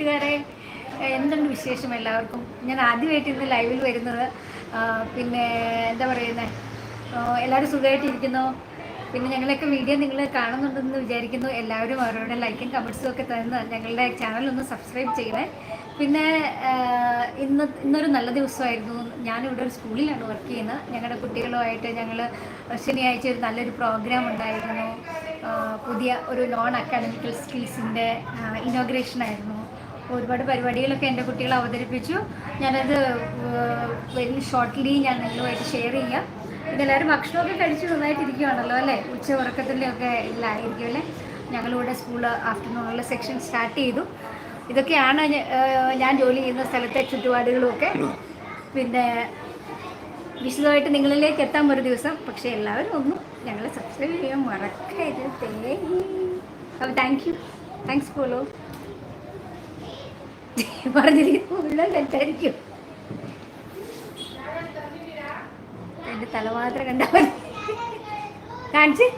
കൂട്ടുകാരെ എന്തുണ്ട് വിശേഷം എല്ലാവർക്കും? ഞാൻ ആദ്യമായിട്ട് ഇന്ന് ലൈവിൽ വരുന്നത് പിന്നെ എന്താ പറയുന്നത് എല്ലാവരും സുഖമായിട്ടിരിക്കുന്നു. പിന്നെ ഞങ്ങളൊക്കെ വീഡിയോ നിങ്ങൾ കാണുന്നുണ്ടെന്ന് വിചാരിക്കുന്നു. എല്ലാവരും അവരുടെ ലൈക്കും കമൻസും ഒക്കെ തന്ന് ഞങ്ങളുടെ ചാനൽ ഒന്ന് സബ്സ്ക്രൈബ് ചെയ്യണേ. പിന്നെ ഇന്ന് ഇന്നൊരു നല്ല ദിവസമായിരുന്നു. ഞാനിവിടെ ഒരു സ്കൂളിലാണ് വർക്ക് ചെയ്യുന്നത്. ഞങ്ങളുടെ കുട്ടികളുമായിട്ട് ഞങ്ങൾ ശനിയാഴ്ച ഒരു നല്ലൊരു പ്രോഗ്രാം ഉണ്ടായിരുന്നു. പുതിയ ഒരു നോൺ അക്കാഡമിക്കൽ സ്കിൽസിന്റെ ഇനോഗ്രേഷൻ ആയിരുന്നു. ഒരുപാട് പരിപാടികളൊക്കെ എന്റെ കുട്ടികൾ അവതരിപ്പിച്ചു. ഞാനത് വെരി ഷോർട്ട്ലി ഞാൻ നിങ്ങളുമായിട്ട് ഷെയർ ചെയ്യാം. ഇതെല്ലാവരും ഭക്ഷണമൊക്കെ കഴിച്ച് നന്നായിട്ടിരിക്കുകയാണല്ലോ അല്ലേ? ഉച്ച ഉറക്കത്തിലൊക്കെ ഇല്ലായിരിക്കും അല്ലേ? ഞങ്ങളിവിടെ സ്കൂൾ ആഫ്റ്റർനൂണുള്ള സെക്ഷൻ സ്റ്റാർട്ട് ചെയ്തു. ഇതൊക്കെയാണ് ഞാൻ ജോലി ചെയ്യുന്ന സ്ഥലത്തെ ചുറ്റുപാടുകളുമൊക്കെ പിന്നെ വിശദമായിട്ട് നിങ്ങളിലേക്ക് എത്താൻ ഒരു ദിവസം. പക്ഷേ എല്ലാവരും ഒന്നും ഞങ്ങളെ സബ്സ്ക്രൈബ് ചെയ്യാൻ മറക്കരുത്. അപ്പോൾ താങ്ക് യു താങ്ക്സ് ഫോളോ പറഞ്ഞിരിക്കുന്നു. മുഴുവൻ തെറ്റായിരിക്കും. എന്റെ തലമാത്ര കണ്ടാൽ കാണിച്ചേ.